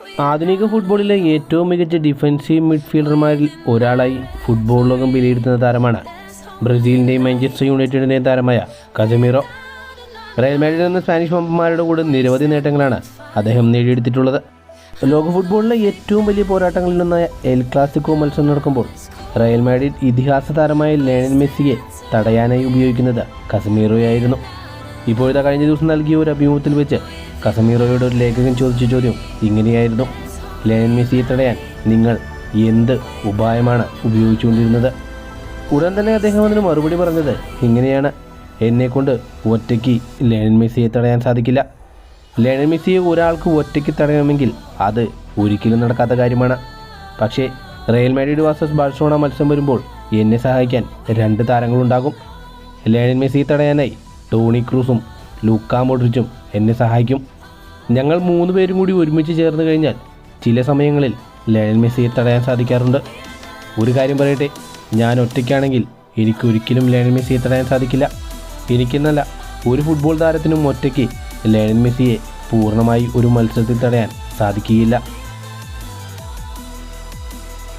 ആധുനിക ഫുട്ബോളിലെ ഏറ്റവും മികച്ച ഡിഫൻസീവ് മിഡ്ഫീൽഡർമാരിൽ ഒരാളായി ഫുട്ബോൾ ലോകം വിലയിരുത്തുന്ന താരമാണ് ബ്രസീലിന്റെയും മാഞ്ചസ്റ്റർ യുണൈറ്റഡിന്റെയും താരമായ കജമീറോ റയൽ നിന്ന് സ്പാനിഷ് മമ്പന്മാരുടെ കൂടെ നിരവധി നേട്ടങ്ങളാണ് അദ്ദേഹം നേടിയെടുത്തിട്ടുള്ളത്. ലോക ഫുട്ബോളിലെ ഏറ്റവും വലിയ പോരാട്ടങ്ങളിലൊന്നായ എൽ ക്ലാസിക്കോ മത്സരം നടക്കുമ്പോൾ റയൽ മാഡ്രിഡ് ഇതിഹാസ താരമായ ലേണൽ മെസ്സിയെ തടയാനായി ഉപയോഗിക്കുന്നത് കസമീറോയായിരുന്നു. ഇപ്പോഴത്തെ കഴിഞ്ഞ ദിവസം നൽകിയ ഒരു അഭിമുഖത്തിൽ വെച്ച് കസമീറോയോട് ഒരു ലേഖകൻ ചോദിച്ച ചോദ്യം ഇങ്ങനെയായിരുന്നു. ലയൻ മെസ്സിയെ തടയാൻ നിങ്ങൾ എന്ത് ഉപായമാണ് ഉപയോഗിച്ചുകൊണ്ടിരുന്നത്? ഉടൻ തന്നെ അദ്ദേഹം അതിന് മറുപടി പറഞ്ഞത് ഇങ്ങനെയാണ്. എന്നെക്കൊണ്ട് ഒറ്റയ്ക്ക് ലയൻ മെസ്സിയെ തടയാൻ സാധിക്കില്ല. ലയൻ മെസ്സിയെ ഒരാൾക്ക് ഒറ്റയ്ക്ക് തടയണമെങ്കിൽ അത് ഒരിക്കലും നടക്കാത്ത കാര്യമാണ്. പക്ഷേ റയൽ മാഡ്രിഡ് വാസസ് ബാഴ്സലോണ മത്സരം വരുമ്പോൾ എന്നെ സഹായിക്കാൻ രണ്ട് താരങ്ങളുണ്ടാകും. ലയൻ മെസ്സിയെ തടയാനായി ടോണി ക്രൂസും ലൂക്കാ മോഡ്രിച്ചും എന്നെ സഹായിക്കും. ഞങ്ങൾ മൂന്ന് പേരും കൂടി ഒരുമിച്ച് ചേർന്ന് കഴിഞ്ഞാൽ ചില സമയങ്ങളിൽ ലയൽ മെസ്സിയെ തടയാൻ സാധിക്കാറുണ്ട്. ഒരു കാര്യം പറയട്ടെ ഞാൻ ഒറ്റയ്ക്കാണെങ്കിൽ എനിക്കൊരിക്കലും ലയണൽ മെസ്സിയെ തടയാൻ സാധിക്കില്ല. എനിക്കെന്നല്ല ഒരു ഫുട്ബോൾ താരത്തിനും ഒറ്റയ്ക്ക് ലയണൽ മെസ്സിയെ പൂർണമായി ഒരു മത്സരത്തിൽ തടയാൻ സാധിക്കുകയില്ല.